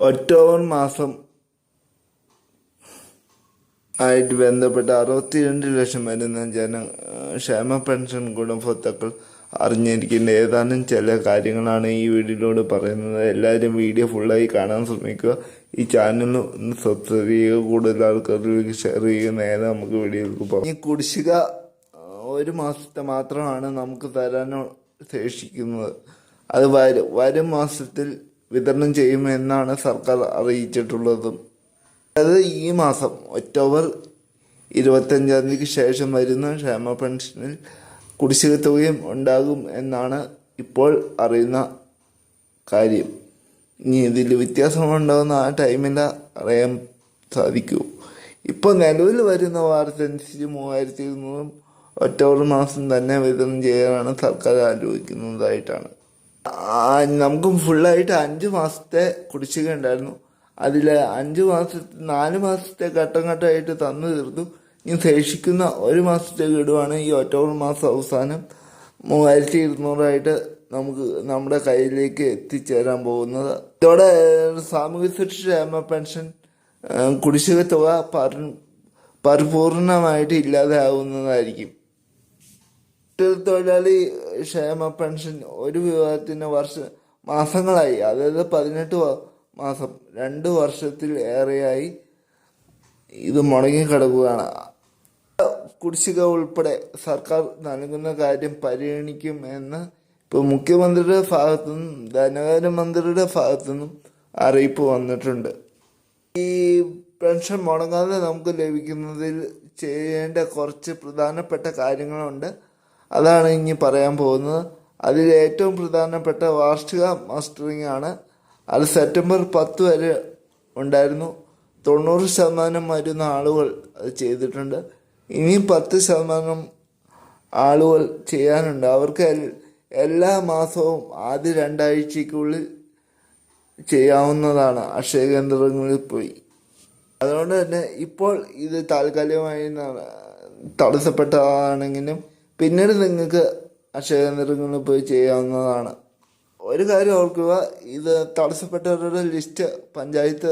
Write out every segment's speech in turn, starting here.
October മാസം ആയിട്ട് ബന്ധപ്പെട്ട അറുപത്തിരണ്ട് ലക്ഷം വരുന്ന ജന ക്ഷേമ പെൻഷൻ ഗുണഭോക്താക്കൾ അറിഞ്ഞിരിക്കേണ്ട ഏതാനും ചില കാര്യങ്ങളാണ് ഈ വീഡിയോയിലൂടെ പറയുന്നത്. എല്ലാവരും വീഡിയോ ഫുള്ളായി കാണാൻ ശ്രമിക്കുക. ഈ ചാനൽ ഒന്ന് സബ്സ്ക്രൈബ് ചെയ്യുക. കൂടുതൽ ആൾക്കാരിലേക്ക് ഷെയർ ചെയ്യുക. നേരെ നമുക്ക് വീഡിയോയിലേക്ക് പോകാം. ഈ കുടിശ്ശിക ഒരു മാസത്തെ മാത്രമാണ് നമുക്ക് തരാനോ ശേഷിക്കുന്നത് അത് വരും വരും മാസത്തിൽ വിതരണം ചെയ്യുമെന്നാണ് സർക്കാർ അറിയിച്ചിട്ടുള്ളതും. അത് ഈ മാസം ഒക്ടോബർ ഇരുപത്തഞ്ചാം തീയതിക്ക് ശേഷം വരുന്ന ക്ഷേമ പെൻഷനിൽ കുടിശ്ശിക തുകയും ഉണ്ടാകും എന്നാണ് ഇപ്പോൾ അറിയുന്ന കാര്യം. ഇനി ഇതിൽ വ്യത്യാസമുണ്ടാകുന്ന ആ ടൈമിൽ അറിയാൻ സാധിക്കൂ. ഇപ്പോൾ നിലവിൽ വരുന്ന വാർത്ത അനുസരിച്ച് മൂവായിരത്തി ഇരുന്നൂറും ഒക്ടോബർ മാസം തന്നെ വിതരണം ചെയ്യാനാണ് സർക്കാർ ആലോചിക്കുന്നതായിട്ടാണ്. നമുക്ക് ഫുള്ളായിട്ട് അഞ്ച് മാസത്തെ കുടിശ്ശിക ഉണ്ടായിരുന്നു അതിൽ അഞ്ച് മാസത്തെ നാല് മാസത്തെ ഘട്ടം ഘട്ടമായിട്ട് തന്നു തീർത്തു ഇനി ശേഷിക്കുന്ന ഒരു മാസത്തെ ഗഡുവാണ് ഈ ഒക്ടോബർ മാസം അവസാനം. മൂവായിരത്തി ഇരുന്നൂറായിട്ട് നമുക്ക് നമ്മുടെ കയ്യിലേക്ക് എത്തിച്ചേരാൻ പോകുന്നത്. ഇതോടെ സാമൂഹ്യ സുരക്ഷ ക്ഷേമ പെൻഷൻ കുടിശ്ശിക തുക പരി- പരിപൂർണമായിട്ട് ഇല്ലാതെയാവുന്നതായിരിക്കും. തൊഴിലാളി ക്ഷേമ പെൻഷൻ ഒരു വിഭാഗത്തിന് വർഷ മാസങ്ങളായി. അതായത് പതിനെട്ട് മാസം. രണ്ട് വർഷത്തിൽ ഏറെയായി ഇത് മുടങ്ങി കിടക്കുകയാണ്. കുടിശ്ശിക ഉൾപ്പെടെ സർക്കാർ നൽകുന്ന കാര്യം പരിഗണിക്കും എന്ന് ഇപ്പോൾ മുഖ്യമന്ത്രിയുടെ ഭാഗത്തു നിന്നും ധനകാര്യമന്ത്രിയുടെ ഭാഗത്തു നിന്നും അറിയിപ്പ് വന്നിട്ടുണ്ട്. ഈ പെൻഷൻ മുടങ്ങാതെ നമുക്ക് ലഭിക്കുന്നതിൽ ചെയ്യേണ്ട കുറച്ച് പ്രധാനപ്പെട്ട കാര്യങ്ങളുണ്ട്. അതാണ് ഇനി പറയാൻ പോകുന്നത്. അതിൽ ഏറ്റവും പ്രധാനപ്പെട്ട വാർഷിക മാസ്റ്ററിംഗ് ആണ്. അത് സെപ്റ്റംബർ പത്ത് വരെ ഉണ്ടായിരുന്നു. തൊണ്ണൂറ് ശതമാനം വരുന്ന ആളുകൾ അത് ചെയ്തിട്ടുണ്ട്. ഇനി പത്ത് ശതമാനം ആളുകൾ ചെയ്യാനുണ്ട്. അവർക്ക് എല്ലാ മാസവും ആദ്യ രണ്ടാഴ്ചയ്ക്കുള്ളിൽ ചെയ്യാവുന്നതാണ് അക്ഷയ കേന്ദ്രങ്ങളിൽ പോയി. അതുകൊണ്ട് തന്നെ ഇപ്പോൾ ഇത് താൽക്കാലികമായി തടസ്സപ്പെട്ടതാണെങ്കിലും പിന്നീട് നിങ്ങൾക്ക് അക്ഷയ കേന്ദ്രങ്ങളിൽ പോയി ചെയ്യാവുന്നതാണ്. ഒരു കാര്യം ഓർക്കുക ഇത് തടസ്സപ്പെട്ടവരുടെ ലിസ്റ്റ് പഞ്ചായത്ത്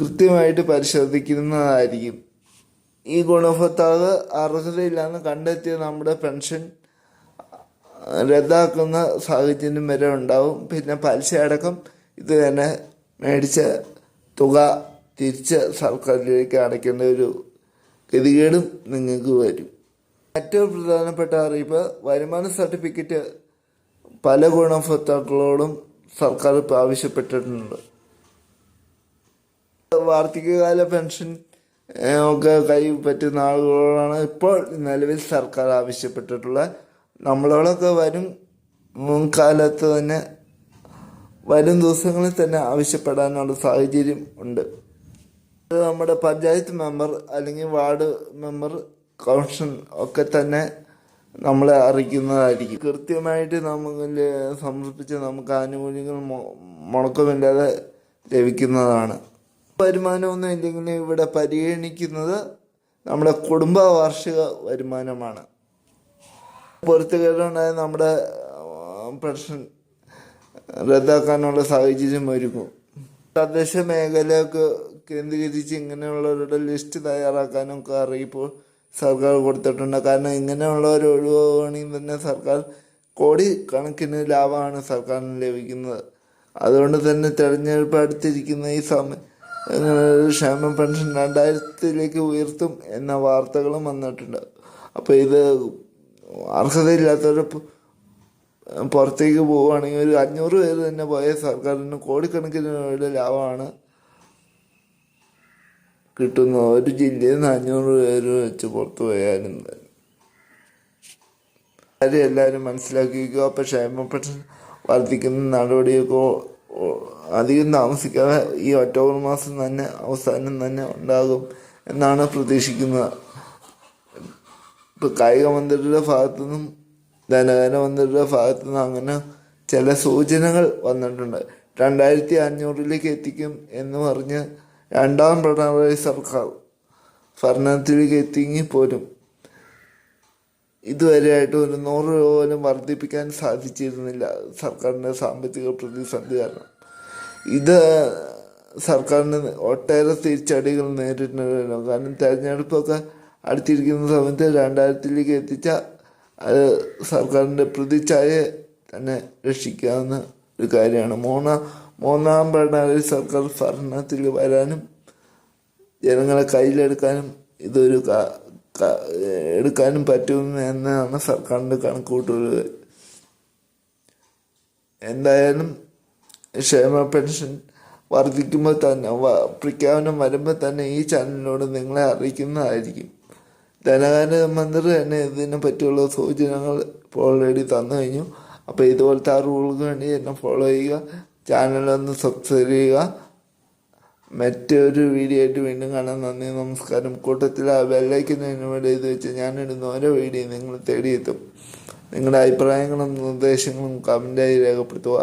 കൃത്യമായിട്ട് പരിശോധിക്കുന്നതായിരിക്കും. ഈ ഗുണഭോക്താവ് അർഹതയില്ലാന്ന് കണ്ടെത്തിയ നമ്മുടെ പെൻഷൻ റദ്ദാക്കുന്ന സാഹചര്യം വരെ ഉണ്ടാവും. പിന്നെ പലിശ അടക്കം ഇത് തന്നെ മേടിച്ച തുക തിരിച്ച് സർക്കാരിലേക്ക് അടയ്ക്കേണ്ട ഒരു ഗതികേടും നിങ്ങൾക്ക് വരും. ഏറ്റവും പ്രധാനപ്പെട്ട അറിയിപ്പ് വരുമാന സർട്ടിഫിക്കറ്റ് പല ഗുണഭോക്താക്കളോടും സർക്കാർ ആവശ്യപ്പെട്ടിട്ടുണ്ട്. വാർദ്ധക്യകാല പെൻഷൻ ഒക്കെ കൈ പറ്റുന്ന ആളുകളോടാണ് ഇപ്പോൾ നിലവിൽ സർക്കാർ ആവശ്യപ്പെട്ടിട്ടുള്ള നമ്മളോടൊക്കെ വരും മുൻകാലത്ത് തന്നെ വരും ദിവസങ്ങളിൽ തന്നെ ആവശ്യപ്പെടാനുള്ള സാഹചര്യം ഉണ്ട്. നമ്മുടെ പഞ്ചായത്ത് മെമ്പർ അല്ലെങ്കിൽ വാർഡ് മെമ്പർ കൗൺസിൽ ഒക്കെ തന്നെ നമ്മളെ അറിയിക്കുന്നതായിരിക്കും. കൃത്യമായിട്ട് നമുക്ക് സമർപ്പിച്ച് നമുക്ക് ആനുകൂല്യങ്ങൾ മുടക്കമില്ലാതെ ലഭിക്കുന്നതാണ്. വരുമാനമൊന്നും ഇല്ലെങ്കിൽ ഇവിടെ പരിഗണിക്കുന്നത് നമ്മുടെ കുടുംബ വാർഷിക വരുമാനമാണ്. പൊരുത്തുകേടുണ്ടായ നമ്മുടെ പെൻഷൻ റദ്ദാക്കാനുള്ള സാഹചര്യം ഒരുക്കും. തദ്ദേശ മേഖലയൊക്കെ കേന്ദ്രീകരിച്ച് ഇങ്ങനെയുള്ളവരുടെ ലിസ്റ്റ് തയ്യാറാക്കാനൊക്കെ അറിയിപ്പോൾ സർക്കാർ കൊടുത്തിട്ടുണ്ട്. കാരണം ഇങ്ങനെയുള്ളവർ ഒഴിവാണെങ്കിൽ തന്നെ സർക്കാർ കോടി കണക്കിന് ലാഭമാണ് സർക്കാരിന് ലഭിക്കുന്നത്. അതുകൊണ്ട് തന്നെ തെരഞ്ഞെടുപ്പ് അടുത്തിരിക്കുന്ന ഈ സമയം ഒരു ക്ഷേമ പെൻഷൻ രണ്ടായിരത്തിലേക്ക് ഉയർത്തും എന്ന വാർത്തകളും വന്നിട്ടുണ്ട്. അപ്പോൾ ഇത് അർഹതയില്ലാത്തവർ പുറത്തേക്ക് പോവുകയാണെങ്കിൽ ഒരു അഞ്ഞൂറ് പേര് തന്നെ പോയ സർക്കാരിന് കോടിക്കണക്കിന് ലാഭമാണ് കിട്ടുന്നത് ഒരു ജില്ലയിൽ നിന്ന് അഞ്ഞൂറ് പേര് വെച്ച് പുറത്തു പോയാലും കാര്യം എല്ലാവരും മനസ്സിലാക്കിയിരിക്കുക അപ്പം ക്ഷേമ പെൻഷൻ വർദ്ധിക്കുന്ന നടപടിയൊക്കെ അധികം താമസിക്കാതെ ഈ ഒക്ടോബർ മാസം തന്നെ അവസാനം തന്നെ ഉണ്ടാകും എന്നാണ് പ്രതീക്ഷിക്കുന്നത്. ഇപ്പം കായിക മന്ത്രിയുടെ ഭാഗത്തു നിന്നും ധനകാര്യ മന്ത്രിയുടെ ഭാഗത്തു നിന്നും അങ്ങനെ ചില സൂചനകൾ വന്നിട്ടുണ്ട്. രണ്ടായിരത്തി അഞ്ഞൂറിലേക്ക് എത്തിക്കും എന്ന് പറഞ്ഞ് രണ്ടാം പിണറായി സർക്കാർ ഭരണത്തിലേക്ക് എത്തിയെങ്കിൽ പോലും ഇതുവരെയായിട്ട് ഒരു നൂറ് രൂപ പോലും വർദ്ധിപ്പിക്കാൻ സാധിച്ചിരുന്നില്ല സർക്കാരിന്റെ സാമ്പത്തിക പ്രതിസന്ധി കാരണം. ഇത് സർക്കാരിന് ഒട്ടേറെ തിരിച്ചടികൾ നേരിട്ടുണ്ടല്ലോ കാരണം തെരഞ്ഞെടുപ്പൊക്കെ അടുത്തിരിക്കുന്ന സമയത്ത് രണ്ടായിരത്തിലേക്ക് എത്തിച്ച അത് സർക്കാരിന്റെ പ്രതിച്ഛായെ തന്നെ രക്ഷിക്കാവുന്ന ഒരു കാര്യമാണ്. മൂന്നാം മൂന്നാം പിണറായി സർക്കാർ ഭരണത്തിൽ വരാനും ജനങ്ങളെ കയ്യിലെടുക്കാനും ഇതൊരു എടുക്കാനും പറ്റും എന്നാണ് സർക്കാരിന്റെ കണക്കുകൂട്ടലുകൾ എന്തായാലും ക്ഷേമ പെൻഷൻ വർദ്ധിക്കുമ്പോൾ തന്നെ പ്രഖ്യാപനം വരുമ്പോൾ തന്നെ ഈ ചാനലിനോട് നിങ്ങളെ അറിയിക്കുന്നതായിരിക്കും. ധനകാര്യ മന്ത്രി തന്നെ ഇതിനെ പറ്റിയുള്ള സൂചനകൾ ഇപ്പോൾ ഓൾറെഡി തന്നു കഴിഞ്ഞു. അപ്പോൾ ഇതുപോലത്തെ അറിവുകൾക്ക് വേണ്ടി എന്നെ ഫോളോ ചെയ്യുക. ചാനലൊന്ന് സബ്സ്ക്രൈബ് ചെയ്യുക. മറ്റൊരു വീഡിയോ ആയിട്ട് വീണ്ടും കാണാൻ നന്ദി നമസ്കാരം. കൂട്ടത്തിൽ ആ ബെല്ലൈക്കൻ എന്നുവേണ്ടി ഇത് വെച്ച് ഞാനിടുന്ന ഓരോ വീഡിയോ നിങ്ങൾ തേടിയെത്തും. നിങ്ങളുടെ അഭിപ്രായങ്ങളും നിർദ്ദേശങ്ങളും കമന്റായി രേഖപ്പെടുത്തുക.